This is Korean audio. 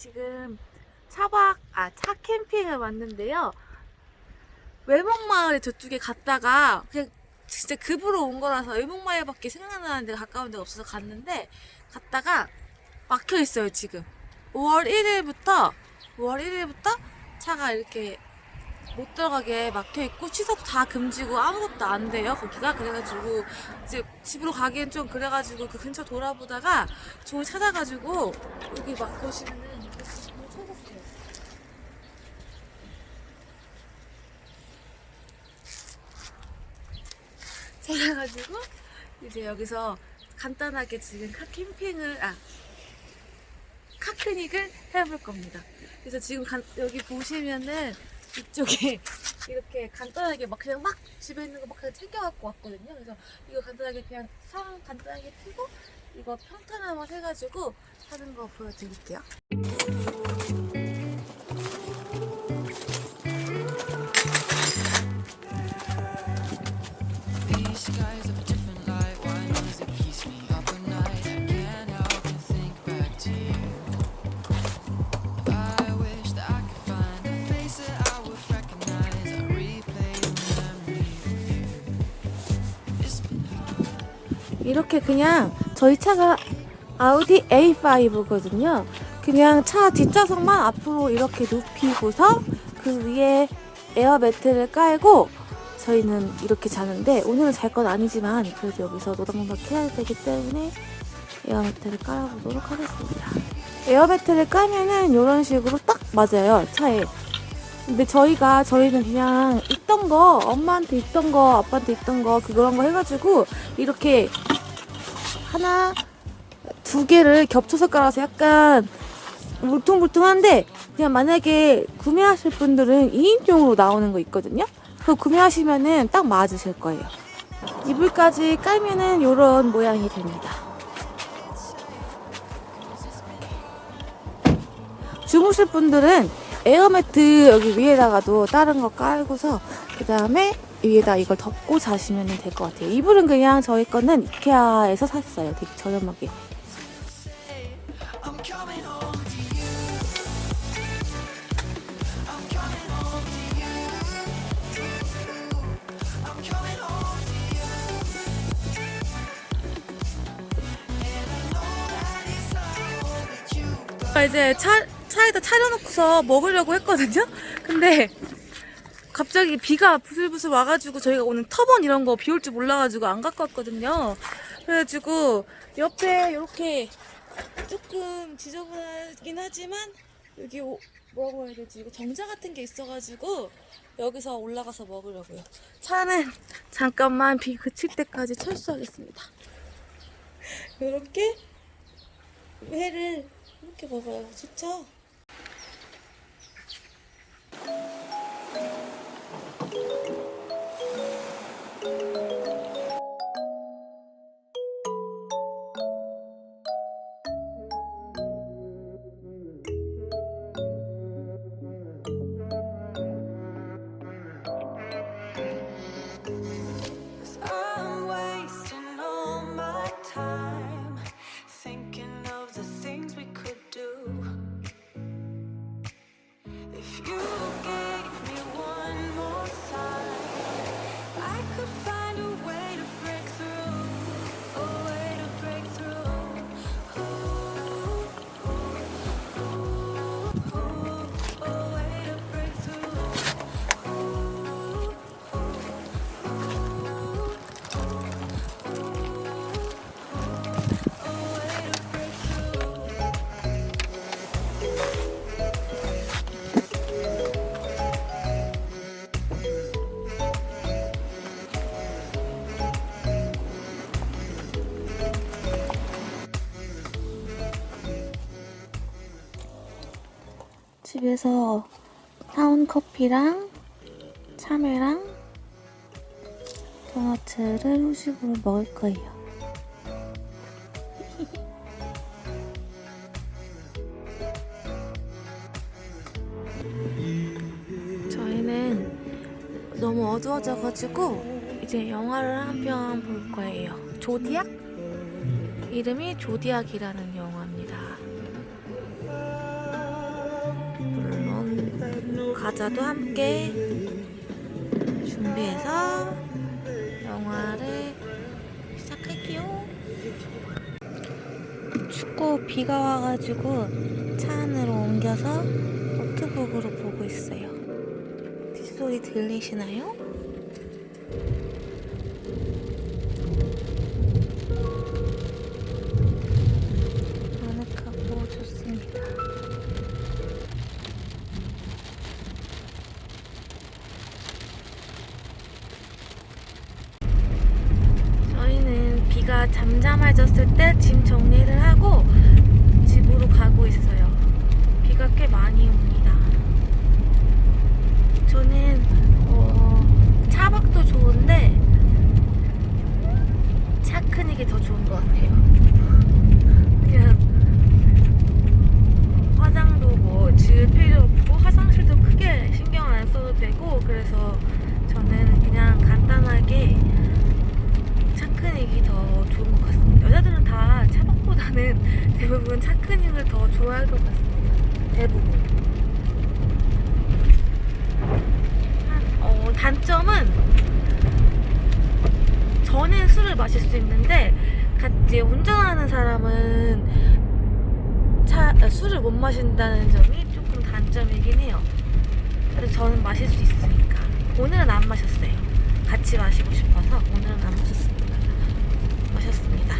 지금 차박, 아, 차 캠핑을 왔는데요. 외목마을에 저쪽에 갔다가 그냥 진짜 급으로 온 거라서 외목마을밖에 생각나는 데가 가까운 데가 없어서 갔는데 갔다가 막혀 있어요, 지금. 5월 1일부터 5월 1일부터 차가 이렇게 못 들어가게 막혀 있고 취소도 다 금지고 아무것도 안 돼요 거기가 그래가지고 이제 집으로 가기엔 좀 그래가지고 그 근처 돌아보다가 저기 찾아가지고 여기 막 보시면은 이렇게 뭐 찾았어요. 찾아가지고 이제 여기서 간단하게 지금 카 캠핑을 아 카크닉을 해볼 겁니다. 그래서 지금 간- 여기 보시면은 이쪽에 이렇게 간단하게 막 그냥 막 집에 있는 거 막 그냥 챙겨 갖고 왔거든요. 그래서 이거 간단하게 그냥 상 간단하게 피고 이거 평탄 한번 해가지고 하는 거 보여드릴게요. 이렇게 그냥 저희 차가 아우디 A5거든요. 그냥 차 뒷좌석만 앞으로 이렇게 눕히고서 그 위에 에어 매트를 깔고 저희는 이렇게 자는데 오늘은 잘 건 아니지만 그래도 여기서 노닥노닥 해야 되기 때문에 에어 매트를 깔아보도록 하겠습니다. 에어 매트를 깔면은 이런 식으로 딱 맞아요 차에. 근데 저희가 저희는 그냥 있던 거 엄마한테 있던 거 아빠한테 있던 거 그런 거 해가지고 이렇게 하나 두 개를 겹쳐서 깔아서 약간 울퉁불퉁한데 그냥 만약에 구매하실 분들은 2인용으로 나오는 거 있거든요. 그거 구매하시면은 딱 맞으실 거예요. 이불까지 깔면은 이런 모양이 됩니다. 주무실 분들은 에어매트 여기 위에다가도 다른 거 깔고서 그 다음에 위에다 이걸 덮고 자시면 될 것 같아요. 이불은 그냥 저희 거는 이케아에서 샀어요. 되게 저렴하게. 이제 차, 차에다 차려놓고서 먹으려고 했거든요? 근데 갑자기 비가 부슬부슬 와가지고 저희가 오늘 터번 이런 거 비 올 줄 몰라가지고 안 갖고 왔거든요. 그래가지고 옆에 이렇게 조금 지저분하긴 하지만 여기 오- 뭐라고 해야 되지? 이거 정자 같은 게 있어가지고 여기서 올라가서 먹으려고요. 차는 잠깐만 비 그칠 때까지 철수하겠습니다. 이렇게 회를 이렇게 먹어요. 좋죠? 집에서 사온 커피랑 참외랑 도너츠를 후식으로 먹을 거예요. 저희는 너무 어두워져가지고 이제 영화를 한 편 볼 거예요. 조디악? 이름이 조디악이라는 영화 과자도 함께 준비해서 영화를 시작할게요. 춥고 비가 와가지고 차 안으로 옮겨서 노트북으로 보고 있어요. 뒷소리 들리시나요? 잠잠해졌을 때 짐 정리를 하고 집으로 가고 있어요. 비가 꽤 많이 옵니다. 저는 어, 차박도 좋은데 차 큰 이게 더 좋은 것 같아요. 그냥 화장도 뭐 지을 필요 없고 화장실도 크게 신경 안 써도 되고 그래서 저는 그냥 간단하게 차크닉이 더 좋은 것 같습니다. 여자들은 다 차박보다는 대부분 차크닉을 더 좋아할 것 같습니다. 대부분. 한- 어, 단점은 저는 술을 마실 수 있는데 같이 운전하는 사람은 차, 아, 술을 못 마신다는 점이 조금 단점이긴 해요. 그래서 저는 마실 수 있으니까. 오늘은 안 마셨어요. 같이 마시고 싶어서 오늘은 안 마셨습니다. 마셨습니다.